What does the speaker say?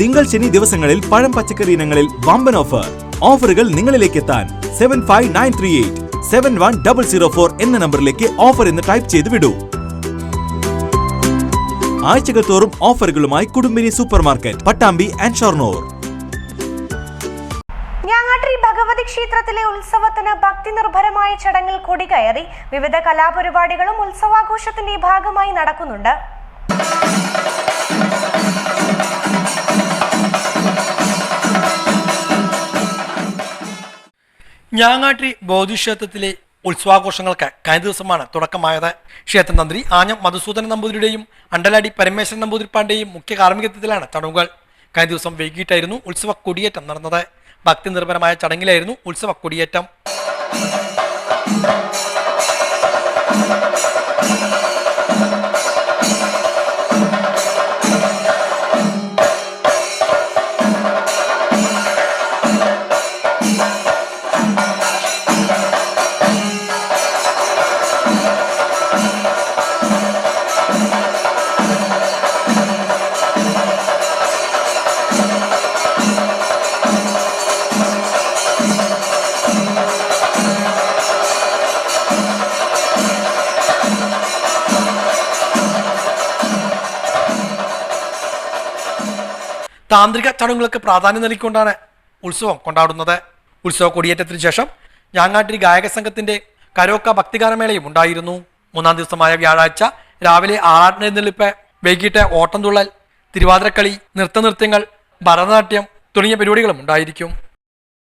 തിങ്കൾ ശനി ദിവസങ്ങളിൽ പഴം പച്ചക്കറി ഇനങ്ങളിൽ വമ്പൻ ഓഫർ ഓഫറുകൾ നിങ്ങളിലേക്ക് എത്താൻ seven five nine three eight seven one double zero four എന്ന നമ്പറിലേക്ക് ഓഫർ എന്ന് ടൈപ്പ് ചെയ്ത് വിടൂ. ആഴ്ചകൾ തോറും ഓഫറുകളുമായി Kudumbini super market Pattambi and Shoranur. Bhagavathi ക്ഷേത്രത്തിലെ ഉത്സവത്തിന് ഭക്തി നിർഭരമായ ചടങ്ങിൽ കൊടികയറി വിവിധ കലാപരിപാടികളും ഉത്സവാഘോഷത്തിന്റെ ഭാഗമായി നടക്കുന്നുണ്ട്. ഞാങ്ങാട്ടി ബോധിക്ഷേത്രത്തിലെ ഉത്സവാഘോഷങ്ങൾക്ക് കഴിഞ്ഞ ദിവസമാണ് തുടക്കമായത്. ക്ഷേത്ര തന്ത്രി ആഞ്ഞം മധുസൂദന നമ്പൂതിരിയുടെയും അണ്ടലാടി പരമേശ്വരൻ നമ്പൂതിരിപ്പാണ്ടെയും മുഖ്യ കാർമ്മികത്വത്തിലാണ് ചടങ്ങുകൾ. കഴിഞ്ഞ ദിവസം വൈകിട്ടായിരുന്നു ഉത്സവ കൊടിയേറ്റം നടന്നത്. ഭക്തി നിർഭരമായ ചടങ്ങിലായിരുന്നു ഉത്സവ കൊടിയേറ്റം. താന്ത്രിക ചടങ്ങുകൾക്ക് പ്രാധാന്യം നൽകിക്കൊണ്ടാണ് ഉത്സവം കൊണ്ടാടുന്നത്. ഉത്സവ കൊടിയേറ്റത്തിന് ശേഷം ഞാങ്ങാട്ടിരി ഗായക സംഘത്തിന്റെ കരോക്ക ഭക്തിഗാനമേളയും ഉണ്ടായിരുന്നു. മൂന്നാം ദിവസമായ വ്യാഴാഴ്ച രാവിലെ ആറാട്ടിനെഴുന്നള്ളിപ്പ് വൈകിട്ട് ഓട്ടംതുള്ളൽ തിരുവാതിരക്കളി നൃത്തനൃത്യങ്ങൾ ഭരതനാട്യം തുടങ്ങിയ പരിപാടികളും ഉണ്ടായിരിക്കും.